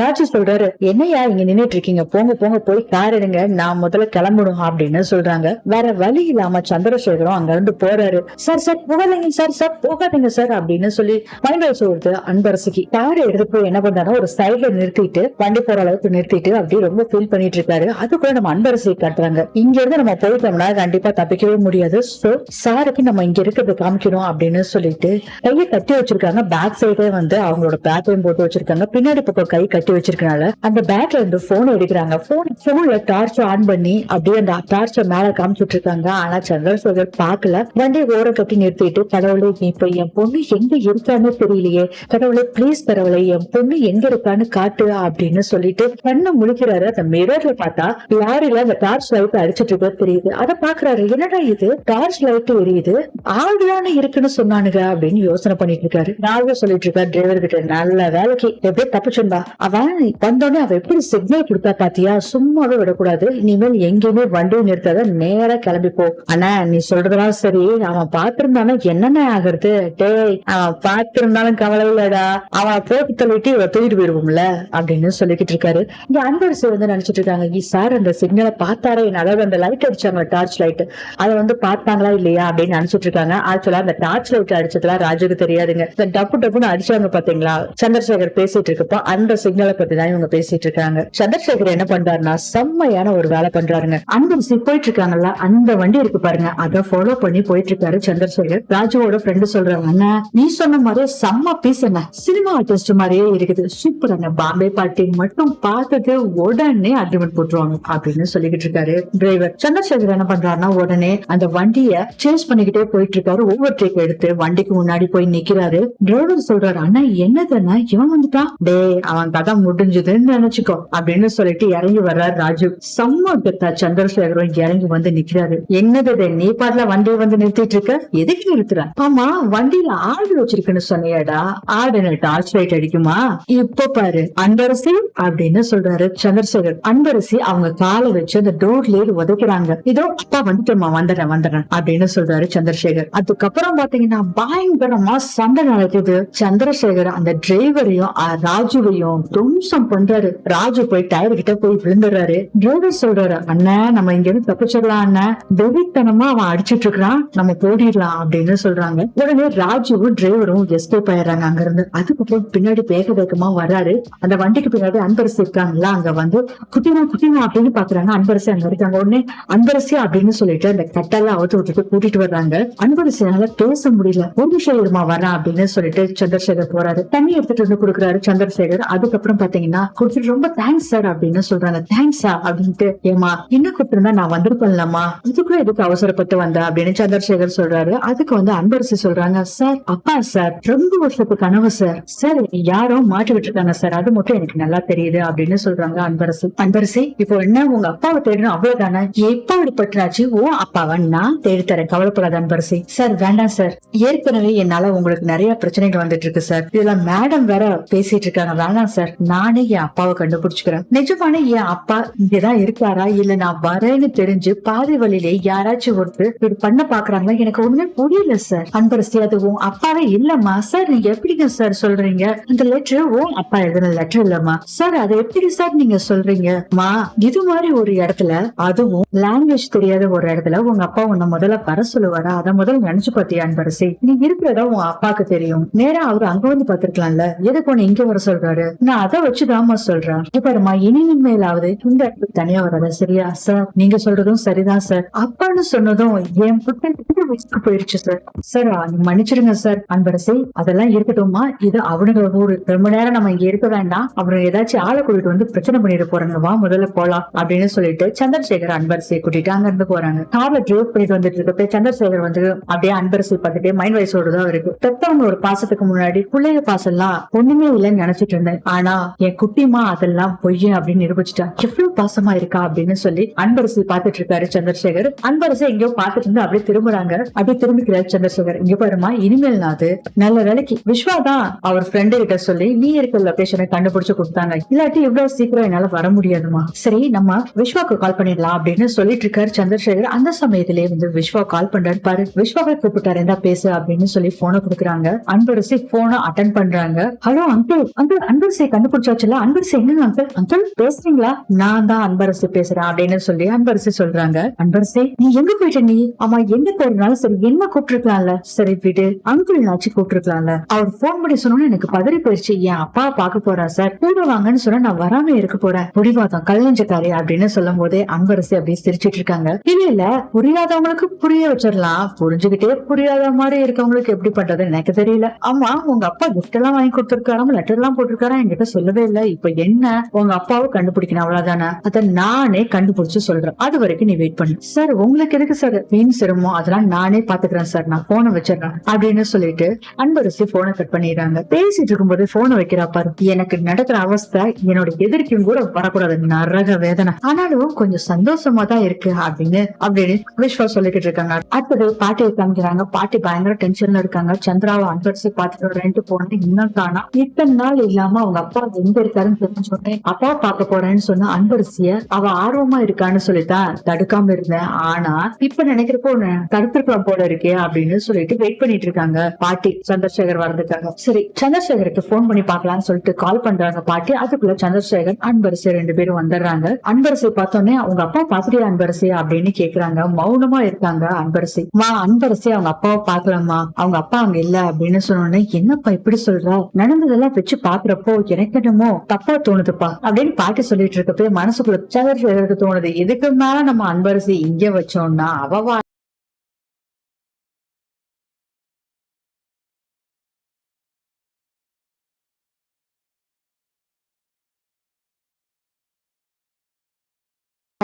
ராஜு சொல்றாரு என்னையா இங்க நின்னுட்டு இருக்கீங்க போங்க போங்க போய் கார் எடுங்க. நான் முதல்ல கிளம்பணும் அப்படின்னு சொல்றாங்க. வேற வழி இல்லாம சந்திரசேகரும் அங்க இருந்து போறாரு. சார் சார் போகாதீங்க சார் சார் போகாதீங்க சார் அப்படின்னு சொல்லி மைண்ட் சொல்றது அன்பரசுக்கு கார் எடுத்து போய் என்ன பண்றாரு ஒரு சைடுல நிறுத்திட்டு வண்டி போற அளவுக்கு நிறுத்திட்டு அப்படியே ரொம்ப ஃபீல் பண்ணிட்டு இருக்காரு அதுக்குள்ள நம்ம அன்பரசை காட்டுறாங்க. இங்க இருந்து நம்ம போயிட்டோம்னா கண்டிப்பா தப்பிக்கவே முடியாது. சோ சாருக்கு நம்ம இங்க இருக்கிறது காமிக்கணும் அப்படின்னு சொல்லிட்டு கையை கட்டி வச்சிருக்காங்க. பேக் சைடே வந்து அவங்களோட பேக்கையும் போட்டு வச்சிருக்காங்க. பின்னாடி பக்கம் கை கட்டி வச்சிருக்கனால அந்த பேக்ல இருந்து போன் எடுக்கிறாங்க. போன் போன்ல டார்ச் ஆன் பண்ணி அப்படியே அந்த டார்ச்ச மேல காமிச்சிட்டு இருக்காங்க ஆனா சந்திரசேகர் பாக்கல வண்டி ஓர கட்டி நிறுத்திட்டு கடவுளே இப்ப என் பொண்ணு எங்க இருக்கான்னு தெரியலையே. கடவுளை ப்ளீஸ் கடவுளை என் பொண்ணு எங்க இருக்கான்னு காட்டு அப்படின்னு சொல்லிட்டு கண்ணை முழிக்கிறாரு. அந்த மிரர்ல பார்த்தா லாரில அந்த டார்ச் லைட் அடிச்சிட்டு இருக்க தெரியுது. அதை பாக்குறாரு என்னடா இது? டார்ச் லைட் எரியுது? ஆள்தானே இருக்குன்னு சொன்னானுங்க அப்படின்னு யோசனை பண்ணிட்டு இருக்காரு நானும் சொல்லிட்டு இருக்காரு டிரைவர் கிட்ட நல்ல வேலைக்கு எப்படியே தப்பிச்சுண்டா அவன் வந்தோடனே அவ எப்படி சிக்னல் கொடுத்தா பாத்தியா? சும்மாவே விடக்கூடாது. இனிமேல் எங்கேயுமே வண்டியை நிறுத்தாத நேரா கிளம்பி போ. ஆனா நீ சொல்றதெல்லாம் சரி. அவன் பாத்திருந்தானா என்னென்ன ஆகுறது? டேய் அவன் பாத்திருந்தாலும் கவலை இல்லடா. அவன் போட்டு தள்ளிட்டு இவ தூக்கிட்டு போயிருவோம்ல அப்படின்னு சொல்லிக்கிட்டு இருக்காரு. இங்க அன்பரசு வந்து நினைச்சிட்டு இருக்காங்க "ஈ, சார் அந்த சிக்னலை பார்த்தாரே. அதாவது அந்த லைட் அடிச்சாங்க டார்ச் லைட் அதை வந்து பார்த்தாங்களா இல்லையா? அப்படின்னு நினைச்சிட்டு இருக்காங்க. ஆக்சுவலா அந்த டார்ச் லைட் அடிச்சதுலாம் ராஜுக்கு தெரியாதுங்க. டப்பு டப்புன்னு அடிச்சாங்க பாத்தீங்களா? சந்திரசேகர் பேசிட்டு இருக்கப்போ அந்த சிக்னலை பத்தி தான் இவங்க பேசிட்டு இருக்காங்க. சந்திரசேகர் என்ன பண்றாருன்னா செம்மையான ஒரு வேலை பண்றாருங்க. அந்த போயிட்டு இருக்காங்கல்ல அந்த வண்டி இருக்கு பாருங்க. அதை ஃபாலோ பண்ணி போயிட்டு இருக்காரு சந்திரசேகர். ராஜுவோட ஃப்ரெண்டு சொல்றாங்க அண்ணா நீ சொன்ன மாதிரி செம்ம பீஸ் என்ன? சினிமா ஆர்டிஸ்ட் மாதிரியே இருக்குது. சூப்பர் அண்ணா. பாம்பே பார்ட்டி மட்டும் பார்த்தது உடனே அக்ரிமெண்ட் போட்டுருவாங்க அப்படின்னு சொல்லிக்கிட்டு இருக்காரு டிரைவர் சந்திரசேகர் என்ன பண்றாருன்னா உடனே அந்த வண்டிய சேஸ் பண்ணிக்கிட்டே போயிட்டு இருக்காரு. ஓவர் டேக் எடுத்து வண்டிக்கு முன்னாடி போய் நிக்கிறாரு. டிரைவர் சொல்றாரு அண்ணா என்னதுன்னா இவன் வந்துட்டான் டேய் அவன் கதை முடிஞ்சதுன்னு நினைச்சுக்கோ அப்படின்னு சொல்லிட்டு இறங்கி வர்றாரு ராஜு. செம்ம கெத்தா சந்திரசேகரும் இறங்கி வந்து நிக்கிறாரு. என்னது நீ பாட்டுல வண்டியை வந்து நிறுத்திட்டு இருக்க? எதுக்கு நிறுத்துற? ஆமா வண்டியில ஆடு வச்சிருக்குன்னு சொன்னியாடா. ஆடு டார்ச் லைட் அடிக்குமா? இப்ப பாரு அன்பரசி அப்படின்னு சொல்றாரு சந்திரசேகர். அன்பரசி அவங்க காலை வச்சு அந்த டோர்லயே உதைக்கிறாங்க. இதோ அப்பா வந்துட்டோமா வந்துடுறேன் வந்துடுறேன் அப்படின்னு சொல்றாரு சந்திரசேகர். அதுக்கப்புறம் பாத்தீங்கன்னா பயங்கரமா சண்டை நடக்குது. சந்திரசேகர் அந்த டிரைவரையும் ராஜுவையும் தும்சம் பண்றாரு. ராஜு போய் டயர் கிட்ட போய் விழுந்துடுறாரு. டிரைவர் சொல்றாரு அண்ணன் நம்ம இங்க இருந்து தப்பிச்சிடலாம் அண்ணன் வெறித்தனமா அவன் அடிச்சிட்டு இருக்கிறான். நம்ம போடிடலாம் அப்படின்னு சொல்றாங்க. உடனே ராஜுவும் டிரைவரும் எஸ்கேப் ஆயிடுறாங்க அங்க இருந்து அதுக்கப்புறம் பின்னாடி வேக வேகமா வர்றாரு. அந்த வண்டிக்கு பின்னாடி அன்பரசு இருக்காங்கல்ல அங்க வந்து குட்டிமா குட்டிமா அப்படின்னு பாக்குறாங்க. அன்பரசு அங்க இருக்காங்க. உடனே அன்பரசி அப்படின்னு சொல்லிட்டு அந்த கட்டெல்லாம் அவுத்து விட்டுட்டு கூட்டிட்டு வர்றாங்க. அன்பரசினால பேச முடியல. ஒரு நிமிஷம் இருமா அப்படின்னு சொல்லிட்டு சந்திரசேகர் போறாரு. தண்ணி எடுத்துட்டு வந்து கொடுக்குறாரு சந்திரசேகர். அதுக்கப்புறம் பாத்தீங்கன்னா கொடுத்துட்டு ரொம்ப தேங்க்ஸ் சார் அப்படின்னு சொல்றாங்க. தேங்க்ஸா அப்படின்ட்டு ஏமா என்ன கூப்பிட்டு நான் வந்திருப்பேன்லம்மா? இதுக்குள்ள எதுக்கு அவசரப்பட்டு வந்த? அப்படின்னு சந்திரசேகர் சொல்றாரு. அதுக்கு வந்து அன்பரசி சொல்றாங்க சார் அப்பா சார் ரொம்ப வருஷத்துக்கு கனவு சார் சார் யாரோ மாட்டி விட்டுருக்காங்க சார் அது மட்டும் எனக்கு நல்லா தெரியுது அப்படின்னு சொல்றாங்க அன்பரசு. அன்பரசி இப்போ என்ன உங்க அப்பாவை தேடணும் அவ்வளவுதானே? எப்ப அப்படிப்பட்டாச்சு ஓ அப்பாவை நான் தேடி தரேன். கவலைப்படாத அன்பரசி. சார் வேண்டாம் சார் ஏற்கனவே என்னால உங்களுக்கு நிறைய பிரச்சனைகள் வந்துட்டு இருக்கு சார் இதெல்லாம் மேடம் வேற பேசிட்டு இருக்காங்க. வேணாம் சார் நானே என் அப்பாவை கண்டுபிடிச்சுக்கிறேன். நிஜமான என் அப்பா இங்கதான் இருக்காரா? இல்ல நான் வரேன்னு தெரிஞ்சு பாதி வழியிலே யாராச்சும் ஒருத்தர் இப்படி பண்ண பாக்குறாங்களா எனக்கு ஒண்ணுமே புரியல சார். அன்பரசி அது உன் அப்பாவே இல்லம்மா. சார் நீங்க எப்படிங்க சார் சொல்றீங்க? அந்த லெட்டர் உன் அப்பா எழுதின லெட்டர் இல்லம்மா. சார் அதை எப்படி சார் நீங்க சொல்றீங்க? மா இது மாதிரி ஒரு இடத்துல அதுவும் லாங்குவேஜ் தெரியாத ஒரு இடத்துல உங்க அப்பா உன்னை முதல்ல வர சொல்லுவாரா? அதை முதல்ல நினைச்சு பார்த்தியா அன்பரசி? நீ இருக்கிறதா உன் அப்பாக்கு தெரியும். நேரா அவர் அங்க வந்து பாத்துருக்கலாம்ல எதுக்கு உன்னை இங்க வர சொல்றாரு? நான் அதை வச்சுதாம்மா சொல்றேன். இப்ப இனிமேலாவது இந்த இடத்துக்கு தனியா வராத சரியா? சார் நீங்க சொல்றதும் சரிதான் சார் அப்பான்னு சொன்னதும் என் புத்தன் வயசுக்கு போயிருச்சு சார் சார் மன்னிச்சிடுங்க சார் அன்பரசை அதெல்லாம் இருக்கட்டும்மா. இது அவனுங்க ஊரு. ரொம்ப நேரம் நம்ம இங்க இருக்க வேண்டாம். அவனுங்க ஏதாச்சும் ஆளை கூட்டிட்டு வந்து பிரச்சனை பண்ணிட்டு போறாங்க. வா முதல்ல போலாம் அப்படின்னு சொல்லிட்டு சந்திரசேகர் அன்பரசை கூட்டிட்டு அங்க இருந்து போறாங்க. கார்ல டிரைவ் பண்ணிட்டு வந்துட்டு இருக்கப்ப சந்திரசேகர் வந்து அப்படியே அன்பரசை பார்த்துட்டு மைண்ட் வைஸ் ஓடுதான் இருக்கு பெத்தவங்க ஒரு பாசத்துக்கு முன்னாடி பிள்ளைங்க பாசம்லாம் ஒண்ணுமே இல்லைன்னு நினைச்சிட்டு இருந்தேன். ஆனா என் குட்டிமா அதெல்லாம் பொய்ய அப்படின்னு நிரூபிச்சுட்டா. எவ்வளவு பாசமா இருக்கா? அப்படின்னு சொல்லி அன்பரசி பாத்துட்டு இருக்காரு சந்திரசேகர். அன்பரசு எங்கேயோ பாத்துட்டு இருந்து அப்படியே திரும்புறாங்க. அப்படியே திரும்பிக்கிறாரு சந்திரசேகர். இங்க பாருமா இனிமேல் நாது நல்ல வேலைக்கு விஸ்வா தான் அவர் ஃப்ரெண்டு கிட்ட சொல்லி நீ இருக்கிற லொகேஷனை கண்டுபிடிச்சு கொடுத்தாங்க. இல்லாட்டி இவ்வளவு சீக்கிரம் என்னால வர முடியாதுமா சரி நம்ம விஸ்வாக்கு கால் பண்ணிடலாம் அப்படின்னு சொல்லிட்டு இருக்காரு சந்திரசேகர். அந்த சமயத்திலே வந்து விஸ்வா கால் பண்றாரு. பாரு விஸ்வாவை கூப்பிட்டாரு என்ன பேசு அப்படின்னு சொல்லி போனை கொடுக்குறாங்க. அன்பரசி போனை அட்டன் பண்றாங்க. ஹலோ அங்கிள் அங்கிள் அன்பரசி கண்டுபிடிச்சாச்சுல? அன்பரசு எங்க அங்கிள் அங்கிள் பேசுறீங்களா? நான் தான் அன்பரசு பேசுறேன் அப்படின்னு சொல்லி அன்பரசு சொல்றாங்க. அன்பரசே நீ எங்க போயிட்ட நீ? ஆமா எங்க போறதுனால சரி என்ன கூப்பிட்டுருக்கலாம்ல? சரி விடு அங்கிள் ஆச்சு கூப்பிட்டுருக்கலாம்ல? அவர் போன் பண்ணி சொன்னோன்னு எனக்கு பதறி போயிடுச்சு. என் அப்பா பார்க்க போறா சார் கூட வாங்கன்னு சொன்னா நான் வராம இருக்க போறேன். முடிவாதம் கல்லஞ்சக்காரி அப்படின்னு சொல்லும் போதே அன்பரசு அப்படியே சிரிச்சிட்டு இருக்காங்க. இல்ல இல்ல புரியாதவங்களுக்கு புரிய வச்சிடலாம். புரிஞ்சுகிட்டே புரியாத மாதிரி இருக்கவங்களுக்கு எப்படி பண்றதுன்னு எனக்கு தெரியல. ஆமா உங்க அப்பா கிஃப்ட் எல்லாம் வாங்கி கொடுத்துருக்காராம் லெட்டர் எல்லாம் போட்டிருக்காரா என்கிட்ட சொல்லவே இல்ல. இப்ப என்ன? உங்க அப்பாவை கண்டுபிடிக்கணும் அவ்வளவுதானே? அத நானே கண்டுபிடிச்சு சொல்றேன். அது வரைக்கும் நீ வெயிட் பண்ணு. சார் உங்களுக்கு எதுக்கு சார் வீண் சிரமம்? அதெல்லாம் நானே பாத்துக்கிறேன் சார் நான் போனை வச்சிடறேன் அப்படின்னு சொல்லிட்டு அன்பரசி போனை கட் பண்ணிடுறாங்க. பேசிட்டு இருக்கும்போது போனை வைக்கிறா பாரு. எனக்கு நடக்கிற அவஸ்தை என்னோட எதிர்க்கும் கூட வரக்கூடாது. நரக வேதனை. ஆனாலும் கொஞ்சம் சந்தோஷமா தான் இருக்கு அப்படின்னு அப்படின்னு விஸ்வா சொல்லிக்கிட்டு இருக்காங்க. அடுத்தது பாட்டியை காமிக்கிறாங்க பாட்டி பயங்கர டென்ஷன்ல இருக்காங்க. சந்திராவை அன்பரசி பாத்துட்டு ரெண்டு போனது இன்னும் காணா. இத்தனை நாள் இல்லாம அவங்க அப்பா எங்க இருக்காருன்னு தெரிஞ்சோடனே அப்பா பார்க்க போறேன்னு சொன்ன அன்பரசிய அவ ஆர்வமா இருக்கான்னு சொல்லித்தான் தடுக்காம இருந்தேன். ஆனா இப்ப நினைக்கிறப்போ தடுத்திருக்கலாம் போல இருக்கே அப்படின்னு சொல்லிட்டு வெயிட் பண்ணிட்டு இருக்காங்க. பாட்டி சந்திரசேகர் வரதுக்காக சரி சந்திரசேகருக்கு போன் பண்ணி பாக்கலாம்னு சொல்லிட்டு கால் பண்றாங்க பாட்டி. அதுக்குள்ள சந்திரசேகர் அன்பரசி ரெண்டு பேரும் வந்துடுறாங்க. அன்பரசி பார்த்தோன்னே அவங்க அப்பா பாத்துட்டியா அன்பரசி அப்படின்னு கேக்குறாங்க. மௌனமா இருக்காங்க அன்பரசி. மா அன்பரசி அவங்க அப்பாவை பாக்கலாமா அவங்க அப்பா அங்க இல்ல. அப்படின்னு சொன்னோடனே என்னப்பா இப்படி சொல்ற? நடந்ததெல்லாம் வச்சு பாக்குறப்போ எனக்கு என்னமோ தப்பா தோணுதுப்பா. அப்படின்னு பாட்டி சொல்லிட்டு இருக்கப்போ மனசுக்குள்ள சந்திரசேகருக்கு தோணுது. இதுக்கு மேல நம்ம அன்பரசி இங்க வச்சோம்னா அவ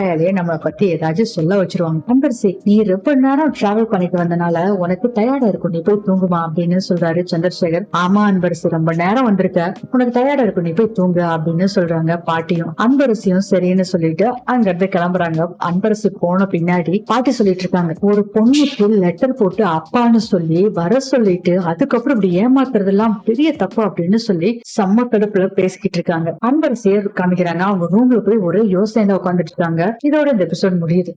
வா- நம்மளை பத்தி ஏதாச்சும் சொல்ல வச்சிருவாங்க. சந்திரசி நீ ரொம்ப நேரம் டிராவல் பண்ணிட்டு வந்தனால உனக்கு டயர்டா இருக்கும். நீ போய் தூங்குமா அப்படின்னு சொல்றாரு சந்திரசேகர். ஆமா அன்பரசி ரொம்ப நேரம் வந்திருக்க. உனக்கு டயர்டா இருக்கும். நீ போய் தூங்கு அப்படின்னு சொல்றாங்க பாட்டியும். அன்பரசியும் சரின்னு சொல்லிட்டு அங்க இருந்து கிளம்புறாங்க. அன்பரசி போன பின்னாடி பாட்டி சொல்லிட்டு இருக்காங்க. ஒரு பொண்ணுக்கு லெட்டர் போட்டு அப்பான்னு சொல்லி வர சொல்லிட்டு அதுக்கப்புறம் இப்படி ஏமாத்துறதெல்லாம் பெரிய தப்பு அப்படின்னு சொல்லி செம்ம கடுப்புல பேசிக்கிட்டு இருக்காங்க. அன்பரசியை காமிக்கிறாங்க. அவங்க ரூம்ல போய் ஒரே யோசனையில உட்காந்துட்டு இருக்காங்க. இதோட இந்த எபிசோட் முடியுது.